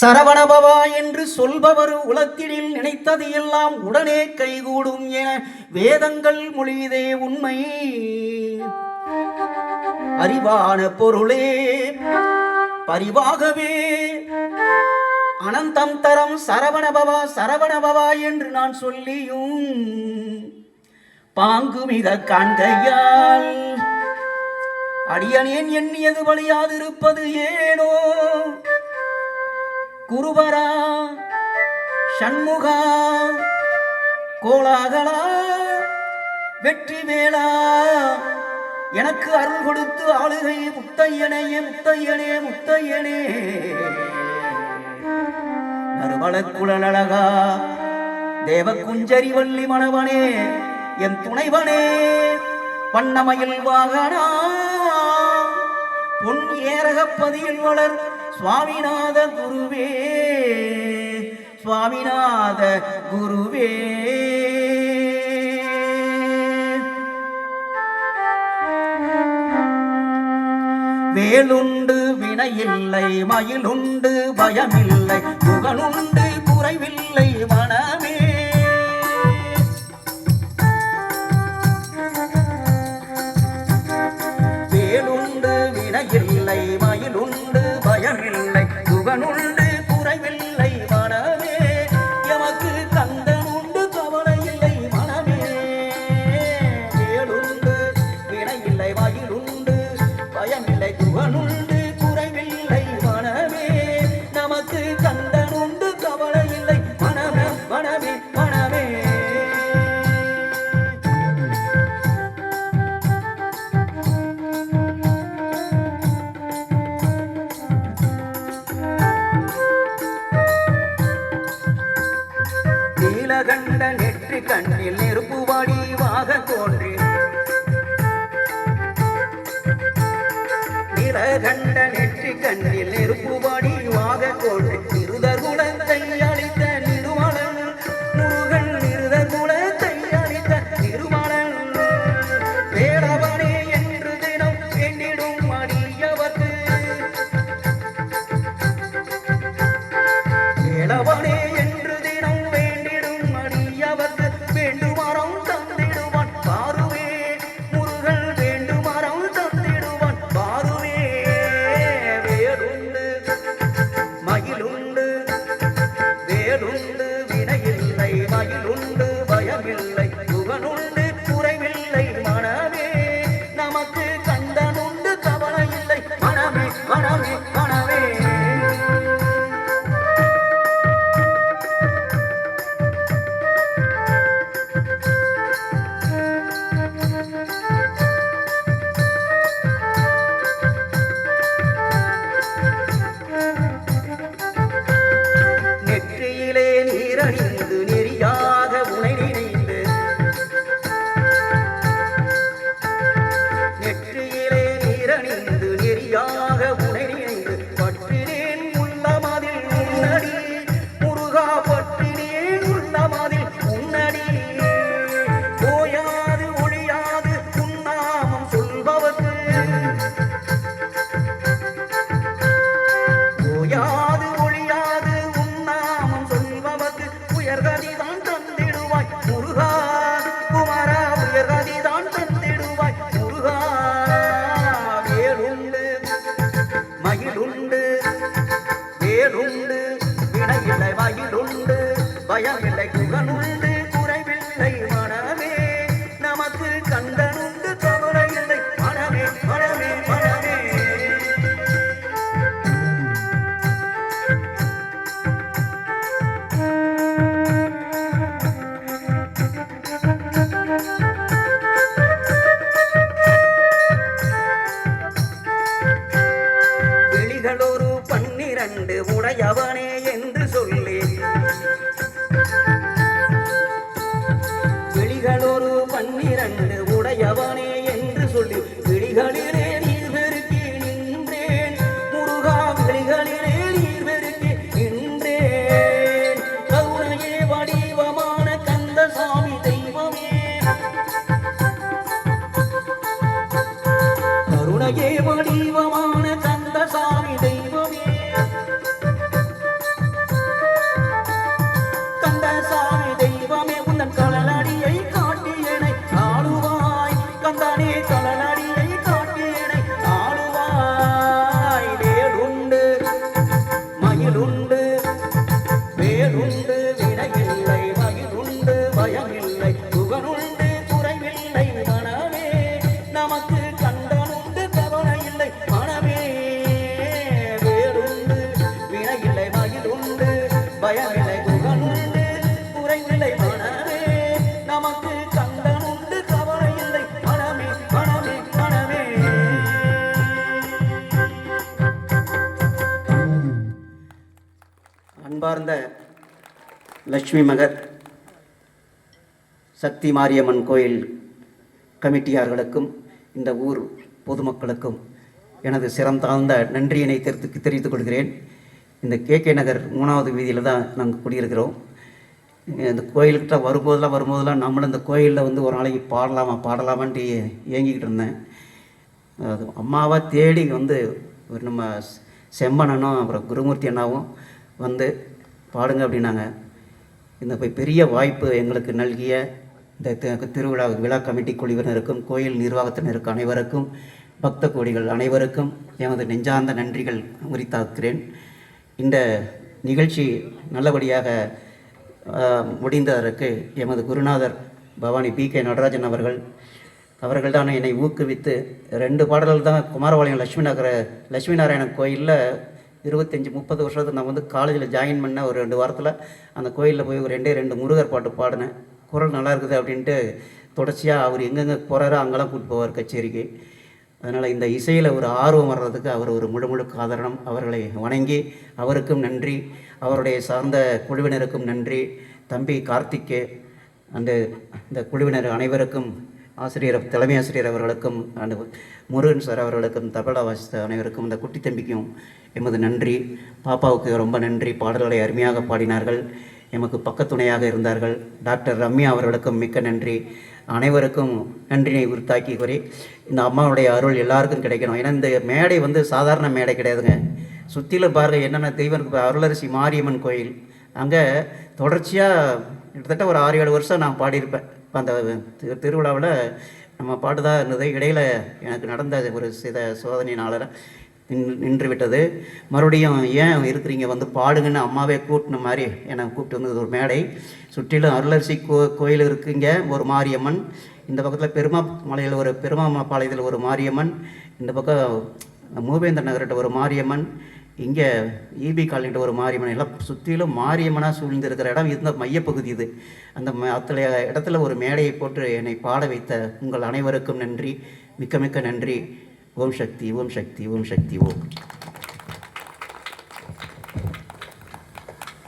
சரவணபவா என்று சொல்பவர் உலத்தினில் நினைத்தது எல்லாம் உடனே கைகூடும் என வேதங்கள் மொழிதே உண்மை. அறிவான பொருளே பரிவாகவே. அனந்தம் தரம் சரவணபவா சரவணபவா என்று நான் சொல்லியும் பாங்குமித கண்கையால் காண்கையால் அடியனேன் எண்ணியது வழியாதிருப்பது ஏனோ? குருவரா சண்முகா கோலாகலா வெற்றி மேலா எனக்கு அருள் கொடுத்து ஆளுகை முத்தையனே முத்தையனே முத்தையனே. நறுமலக்குழலழகா தேவ குஞ்சரி வள்ளி மணவனே என் துணைவனே. வண்ணமயில் வாகனா பொன் ஏரகப்பதியில் வளர் சுவாமிநாத குருவே சுவாமிநாத குருவே. வேலுண்டு வினையில்லை மயிலுண்டு பயமில்லை புகழுண்டு நீலகண்ட நெற்றி கண்ணில் நெருப்பு வடிவாக தோன்றி. நீலகண்ட நெற்றி கண்ணில் நெருப்பு வடிவாக தோன்றி. குமாரா தந்திடுவாய் முருகா. வேலுண்டு மயிலுண்டு வேலுண்டு வினையில்லை மயிலுண்டு பயமில்லை குகனுண்டு குறைவில்லை மனமே. நமக்கு கண்டனும் விழிகளிலே நீர் பெருக்கி நின்றேன். முருகா விழிகளிலே நீர் பெருக்கி நின்றேன். கருணையே வடிவமான தெய்வமே. கருணையே வடிவமான அன்பார்ந்த லட்சுமி மகர் சக்தி மாரியம்மன் கோயில் கமிட்டியார்களுக்கும் இந்த ஊர் பொதுமக்களுக்கும் எனது சிறந்தாழ்ந்த நன்றியினை தெரிவித்து தெரிவித்துக் கொள்கிறேன். இந்த கே கே நகர் மூணாவது வீதியில் தான் நாங்கள் குடியிருக்கிறோம். இந்த கோயில்கிட்ட வரும்போதெல்லாம் வரும்போதெல்லாம் நம்மளும் இந்த கோயிலில் வந்து ஒரு நாளைக்கு பாடலாமா பாடலாமான்ட்டு இயங்கிக்கிட்டு இருந்தேன். அது அம்மாவை தேடி வந்து ஒரு நம்ம செம்மனனும் அப்புறம் குருமூர்த்தி அண்ணாவும் வந்து பாடுங்க அப்படின்னாங்க. இந்த போய் பெரிய வாய்ப்பு எங்களுக்கு நல்கிய இந்த திருவிழா விழா கமிட்டி குழுவினருக்கும் கோயில் நிர்வாகத்தினருக்கு அனைவருக்கும் பக்த கோடிகள் அனைவருக்கும் எமது நெஞ்சார்ந்த நன்றிகள் உரித்தாக்குகிறேன். இந்த நிகழ்ச்சி நல்லபடியாக முடிந்ததற்கு எமது குருநாதர் பவானி பி கே நடராஜன் அவர்கள் அவர்கள் தான் என்னை ஊக்குவித்து ரெண்டு பாடல்கள் தான் குமாரபாளையம் லட்சுமி நகர லட்சுமி நாராயணன் கோயிலில் இருபத்தஞ்சி முப்பது வருஷத்துக்கு நான் வந்து காலேஜில் ஜாயின் பண்ண ஒரு ரெண்டு வாரத்தில் அந்த கோயிலில் போய் ஒரு ரெண்டே ரெண்டு முருகர் பாட்டு பாடினேன். குரல் நல்லா இருக்குது அப்படின்ட்டு தொடர்ச்சியாக அவர் எங்கெங்கே போகிறாரோ அங்கெல்லாம் கூப்பிட்டு போவார் கச்சேரிக்கு. அதனால் இந்த இசையில் ஒரு ஆர்வம் வர்றதுக்கு அவர் ஒரு முழு முழு காரணம் அவர்களை வணங்கி அவருக்கும் நன்றி. அவருடைய சார்ந்த குழுவினருக்கும் நன்றி. தம்பி கார்த்திக்கு அந்த இந்த குழுவினர் அனைவருக்கும் ஆசிரியர் தலைமை ஆசிரியர் அவர்களுக்கும் அந்த முருகன் சார் அவர்களுக்கும் தபலா வாசித்த அனைவருக்கும் இந்த குட்டி தம்பிக்கும் எமது நன்றி. பாப்பாவுக்கு ரொம்ப நன்றி. பாடல்களை அருமையாக பாடினார்கள். எமக்கு பக்கத்துணையாக இருந்தார்கள். டாக்டர் ரம்யா அவர்களுக்கும் மிக்க நன்றி. அனைவருக்கும் நன்றினை உருத்தாக்கி கூறி இந்த அம்மாவுடைய அருள் எல்லாருக்கும் கிடைக்கணும். ஏன்னா இந்த மேடை வந்து சாதாரண மேடை கிடையாதுங்க. சுற்றிலும் பாருங்க என்னென்ன தெய்வம் அருளரசி மாரியம்மன் கோயில். அங்கே தொடர்ச்சியாக கிட்டத்தட்ட ஒரு ஆறு ஏழு வருஷம் நான் பாடியிருப்பேன். இப்போ அந்த திரு- திருவிழாவில் நம்ம பாட்டு இருந்தது. இடையில் எனக்கு நடந்த ஒரு சித சோதனையினால நின்- நின்று விட்டது மறுபடியும் ஏன் இருக்கிறீங்க? வந்து பாடுங்கன்னு அம்மாவே கூட்டின மாதிரி என்னை கூப்பிட்டு வந்தது ஒரு மேடை. சுற்றிலும் அருளரசி கோ கோயில் இருக்குங்க. ஒரு மாரியம்மன். இந்த பக்கத்தில் பெருமா மலையில் ஒரு பெருமா பாளையத்தில் ஒரு மாரியம்மன். இந்த பக்கம் மூவேந்தர் நகர்கிட்ட ஒரு மாரியம்மன். இங்கே ஈபி காலனிட்ட ஒரு மாரியம்மன் எல்லாம் சுற்றிலும் மாரியம்மனாக சூழ்ந்திருக்கிற இடம் இருந்த மையப்பகுதி இது. அந்த ம- அத்தகைய இடத்துல ஒரு மேடையை போட்டு என்னை பாட வைத்த உங்கள் அனைவருக்கும் நன்றி. மிக்க மிக்க நன்றி. ஓம் சக்தி ஓம் சக்தி ஓம் சக்தி ஓம்.